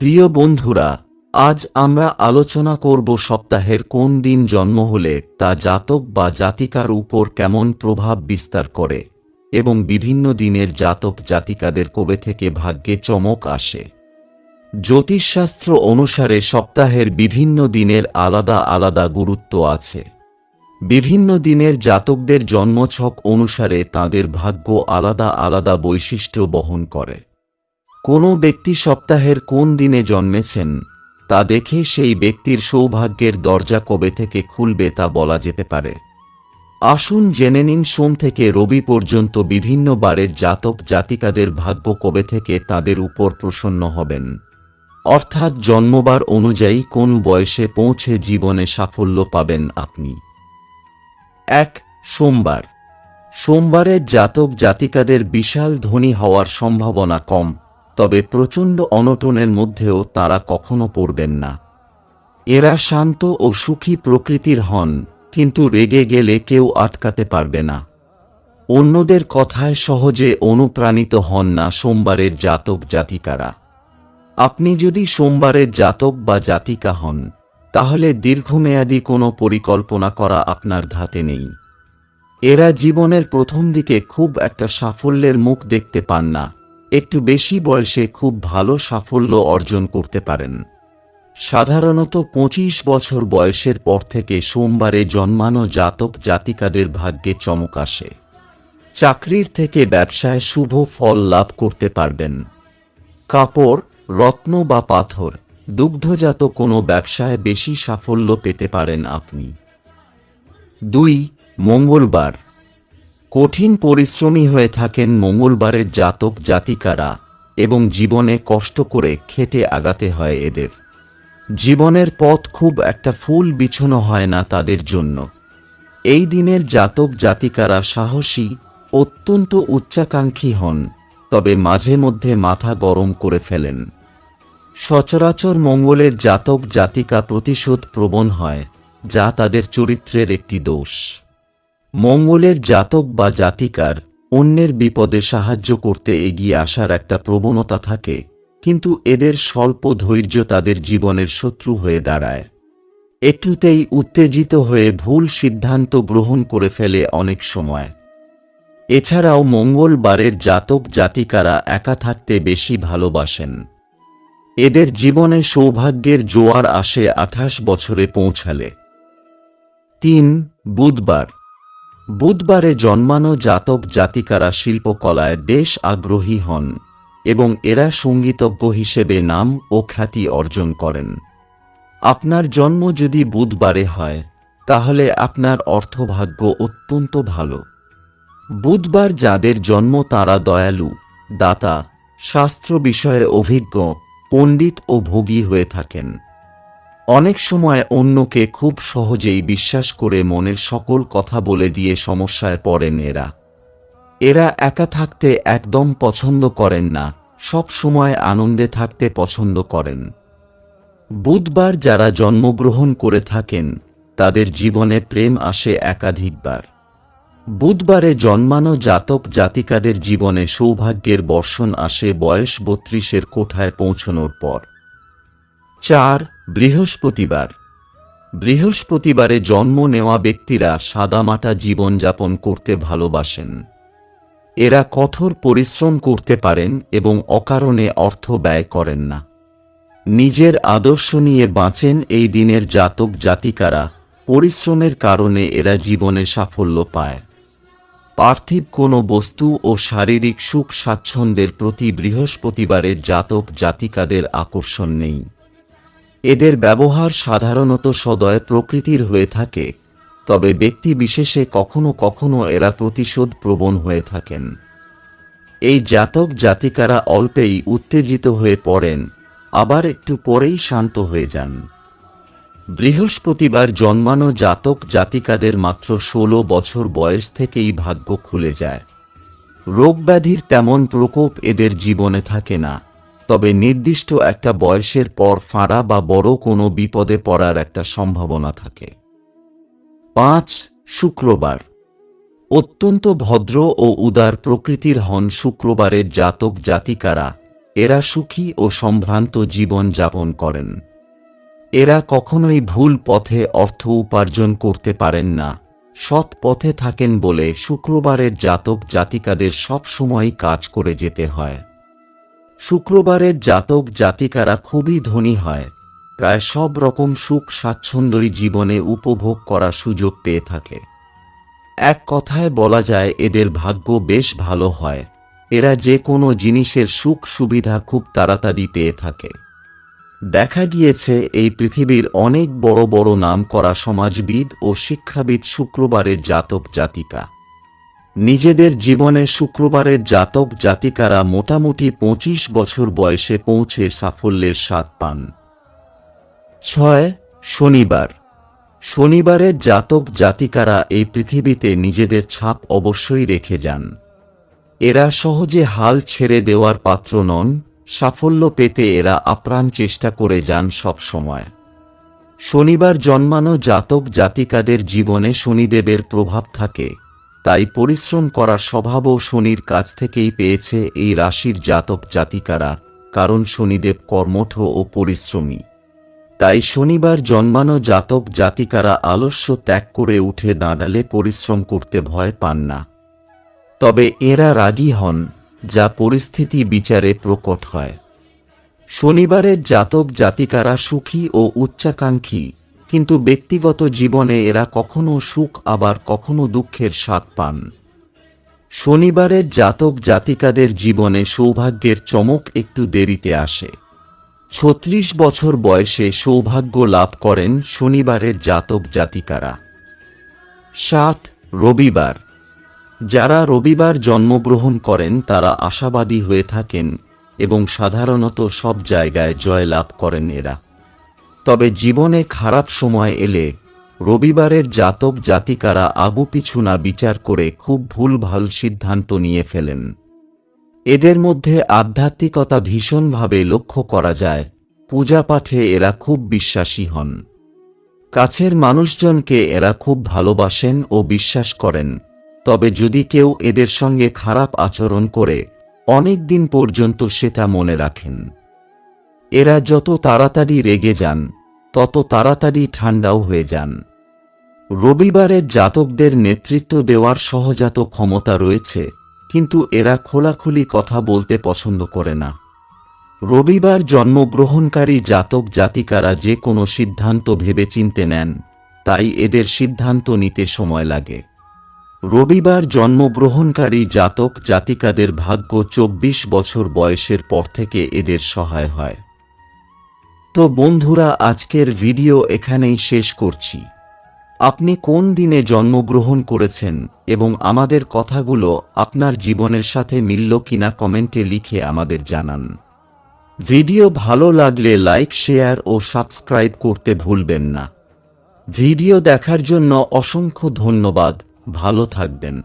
প্রিয় বন্ধুরা, আজ আমরা আলোচনা করব সপ্তাহের কোন দিন জন্ম হলে তা জাতক বা জাতিকার উপর কেমন প্রভাব বিস্তার করে এবং বিভিন্ন দিনের জাতক জাতিকাদের কবে থেকে ভাগ্যে চমক আসে। জ্যোতিষশাস্ত্র অনুসারে সপ্তাহের বিভিন্ন দিনের আলাদা আলাদা গুরুত্ব আছে। বিভিন্ন দিনের জাতকদের জন্মছক অনুসারে তাদের ভাগ্য আলাদা আলাদা বৈশিষ্ট্য বহন করে। কোনো ব্যক্তি সপ্তাহের কোন দিনে জন্মেছেন, তা দেখে সেই ব্যক্তির সৌভাগ্যের দরজা কবে থেকে খুলবে তা বলা যেতে পারে। আসুন জেনে নিন সোম থেকে রবি পর্যন্ত বিভিন্ন বারের জাতক জাতিকাদের ভাগ্য কবে থেকে তাদের উপর প্রসন্ন হবেন। অর্থাৎ জন্মবার অনুযায়ী কোন বয়সে পৌঁছে জীবনে সাফল্য পাবেন আপনি। এক, সোমবার। সোমবারের জাতক জাতিকাদের বিশাল ধনী হওয়ার সম্ভাবনা কম। তবে প্রচণ্ড অনটনের মধ্যেও তারা কখনো পড়বেন না। এরা শান্ত ও সুখী প্রকৃতির হন, কিন্তু রেগে গেলে কেউ আটকাতে পারবে না। অন্যদের কথায় সহজে অনুপ্রাণিত হন না সোমবারের জাতক জাতিকারা। আপনি যদি সোমবারের জাতক বা জাতিকা হন, তাহলে দীর্ঘমেয়াদী কোনো পরিকল্পনা করা আপনার ধাতে নেই। এরা জীবনের প্রথম দিকে খুব একটা সাফল্যের মুখ দেখতে পান না। একটু বেশি বয়সে খুব ভালো সাফল্য অর্জন করতে পারেন। সাধারণত পঁচিশ বছর বয়সের পর থেকে সোমবারে জন্মানো জাতক জাতিকাদের ভাগ্যে চমক আসে। চাকরির থেকে ব্যবসায় শুভ ফল লাভ করতে পারবেন। কাপড়, রত্ন বা পাথর, দুগ্ধজাত কোনো ব্যবসায় বেশি সাফল্য পেতে পারেন আপনি। দুই, মঙ্গলবার। কঠিন পরিশ্রমী হয়ে থাকেন মঙ্গলবারের জাতক জাতিকারা এবং জীবনে কষ্ট করে খেটে আগাতে হয় এদের। জীবনের পথ খুব একটা ফুল বিছানো হয় না তাদের জন্য। এই দিনের জাতক জাতিকারা সাহসী, অত্যন্ত উচ্চাকাঙ্ক্ষী হন, তবে মাঝে মধ্যে মাথা গরম করে ফেলেন। সচরাচর মঙ্গলের জাতক জাতিকা প্রতিশোধ প্রবণ হয়, যা তাদের চরিত্রের একটি দোষ। মঙ্গলের জাতক বা জাতিকার অন্যের বিপদে সাহায্য করতে এগিয়ে আসার একটা প্রবণতা থাকে, কিন্তু এদের স্বল্প ধৈর্য তাদের জীবনের শত্রু হয়ে দাঁড়ায়। একটুতেই উত্তেজিত হয়ে ভুল সিদ্ধান্ত গ্রহণ করে ফেলে অনেক সময়। এছাড়াও মঙ্গলবারের জাতক জাতিকারা একা থাকতে বেশি ভালোবাসেন। এদের জীবনে সৌভাগ্যের জোয়ার আসে আঠাশ বছরে পৌঁছালে। তিন, বুধবার। বুধবারে জন্মানো জাতক জাতিকারা শিল্পকলায় বেশ আগ্রহী হন এবং এরা সঙ্গীতজ্ঞ হিসেবে নাম ও খ্যাতি অর্জন করেন। আপনার জন্ম যদি বুধবারে হয়, তাহলে আপনার অর্থভাগ্য অত্যন্ত ভালো। বুধবার যাদের জন্ম তারা দয়ালু, দাতা, শাস্ত্র বিষয়ে অভিজ্ঞ, পণ্ডিত ও ভোগী হয়ে থাকেন। অনেক সময় অন্যকে খুব সহজেই বিশ্বাস করে মনের সকল কথা বলে দিয়ে সমস্যায় পড়েন এরা এরা একা থাকতে একদম পছন্দ করেন না, সব সময় আনন্দে থাকতে পছন্দ করেন। বুধবার যারা জন্মগ্রহণ করে থাকেন, তাদের জীবনে প্রেম আসে একাধিকবার। বুধবারে জন্মানো জাতক জাতিকাদের জীবনে সৌভাগ্যের বর্ষণ আসে বয়স বত্রিশের কোঠায় পৌঁছনোর পর। চার বৃহস্পতিবার। বৃহস্পতিবারে জন্ম নেওয়া ব্যক্তিরা সাদামাটা জীবনযাপন করতে ভালোবাসেন। এরা কঠোর পরিশ্রম করতে পারেন এবং অকারণে অর্থ ব্যয় করেন না। নিজের আদর্শ নিয়ে বাঁচেন এই দিনের জাতক জাতিকারা, পরিশ্রমের কারণে এরা জীবনে সাফল্য পায়। পার্থিব কোনো বস্তু ও শারীরিক সুখ স্বাচ্ছন্দ্যের প্রতি বৃহস্পতিবারের জাতক জাতিকাদের আকর্ষণ নেই। এদের ব্যবহার সাধারণত সদয় প্রকৃতির হয়ে থাকে, তবে ব্যক্তি বিশেষে কখনো কখনো এরা প্রতিশোধ প্রবণ হয়ে থাকেন। এই জাতক জাতিকারা অল্পেই উত্তেজিত হয়ে পড়েন, আবার একটু পরেই শান্ত হয়ে যান। বৃহস্পতিবার জন্মানো জাতক জাতিকাদের মাত্র ষোলো বছর বয়স থেকেই ভাগ্য খুলে যায়। রোগব্যাধির তেমন প্রকোপ এদের জীবনে থাকে না। তবে নির্দিষ্ট একটা বয়সের পর ফাঁড়া বা বড় কোনো বিপদে পড়ার একটা সম্ভাবনা থাকে। পাঁচ, শুক্রবার। অত্যন্ত ভদ্র ও উদার প্রকৃতির হন শুক্রবারের জাতক জাতিকারা। এরা সুখী ও সম্ভ্রান্ত জীবন যাপন করেন। এরা কখনোই ভুল পথে অর্থ উপার্জন করতে পারেন না। সৎ পথে থাকেন বলে শুক্রবারের জাতক জাতিকাদের সবসময় কাজ করে যেতে হয়। শুক্রবারের জাতক জাতিকারা খুবই ধনী হয়। প্রায় সব রকম সুখ স্বাচ্ছন্দ্যই জীবনে উপভোগ করার সুযোগ পেয়ে থাকে। এক কথায় বলা যায়, এদের ভাগ্য বেশ ভালো হয়। এরা যে কোনো জিনিসের সুখ সুবিধা খুব তাড়াতাড়ি পেয়ে থাকে। দেখা গিয়েছে, এই পৃথিবীর অনেক বড় বড় নাম করা সমাজবিদ ও শিক্ষাবিদ শুক্রবারের জাতক জাতিকা। নিজেদের জীবনে শুক্রবারের জাতক জাতিকারা মোটামুটি পঁচিশ বছর বয়সে পৌঁছে সাফল্যের স্বাদ পান। ছয়, শনিবার। শনিবারের জাতক জাতিকারা এই পৃথিবীতে নিজেদের ছাপ অবশ্যই রেখে যান। এরা সহজে হাল ছেড়ে দেওয়ার পাত্র নন, সাফল্য পেতে এরা আপ্রাণ চেষ্টা করে যান সব সময়। শনিবার জন্মানো জাতক জাতিকাদের জীবনে শনিদেবের প্রভাব থাকে। তাই পরিশ্রম করার স্বভাবও শনির কাছ থেকেই পেয়েছে এই রাশির জাতক জাতিকারা, কারণ শনিদেব কর্মঠ ও পরিশ্রমী। তাই শনিবার জন্মানো জাতক জাতিকারা আলস্য ত্যাগ করে উঠে দাঁড়ালে পরিশ্রম করতে ভয় পান না। তবে এরা রাগী হন, যা পরিস্থিতি বিচারে প্রকট হয়। শনিবারের জাতক জাতিকারা সুখী ও উচ্চাকাঙ্ক্ষী কিন্তু ব্যক্তিগত জীবনে এরা কখনো সুখ আবার কখনো দুঃখের স্বাদ পান। শনিবারের জাতক জাতিকাদের জীবনে সৌভাগ্যের চমক একটু দেরিতে আসে। ছত্রিশ বছর বয়সে সৌভাগ্য লাভ করেন শনিবারের জাতক জাতিকারা। সাত, রবিবার। যারা রবিবার জন্মগ্রহণ করেন তারা আশাবাদী হয়ে থাকেন এবং সাধারণত সব জায়গায় জয় লাভ করেন এরা। তবে জীবনে খারাপ সময় এলে রবিবারের জাতক জাতিকারা আগু পিছু না বিচার করে খুব ভুলভাল সিদ্ধান্ত নিয়ে ফেলেন। এদের মধ্যে আধ্যাত্মিকতা ভীষণভাবে লক্ষ্য করা যায়, পূজা পাঠে এরা খুব বিশ্বাসী হন। কাছের মানুষজনকে এরা খুব ভালোবাসেন ও বিশ্বাস করেন। তবে যদি কেউ এদের সঙ্গে খারাপ আচরণ করে, অনেক দিন পর্যন্ত সেটা মনে রাখেন। এরা যত তাড়াতাড়ি রেগে যান তত তাড়াতাড়ি ঠান্ডাও হয়ে যান। রবিবারের জাতকদের নেতৃত্ব দেওয়ার সহজাত ক্ষমতা রয়েছে, কিন্তু এরা খোলাখুলি কথা বলতে পছন্দ করে না। রবিবার জন্মগ্রহণকারী জাতক জাতিকারা যে কোনো সিদ্ধান্ত ভেবেচিন্তে নেন, তাই এদের সিদ্ধান্ত নিতে সময় লাগে। রবিবার জন্মগ্রহণকারী জাতক জাতিকাদের ভাগ্য চব্বিশ বছর বয়সের পর থেকে এদের সহায় হয়। তো বন্ধুরা, আজকের ভিডিও এখানেই শেষ করছি। আপনি কোন দিনে জন্মগ্রহণ করেছেন এবং আমাদের কথাগুলো আপনার জীবনের সাথে মিলল কিনা কমেন্টে লিখে আমাদের জানান। ভিডিও ভালো লাগলে লাইক, শেয়ার ও সাবস্ক্রাইব করতে ভুলবেন না। ভিডিও দেখার জন্য অসংখ্য ধন্যবাদ। ভালো থাকবেন।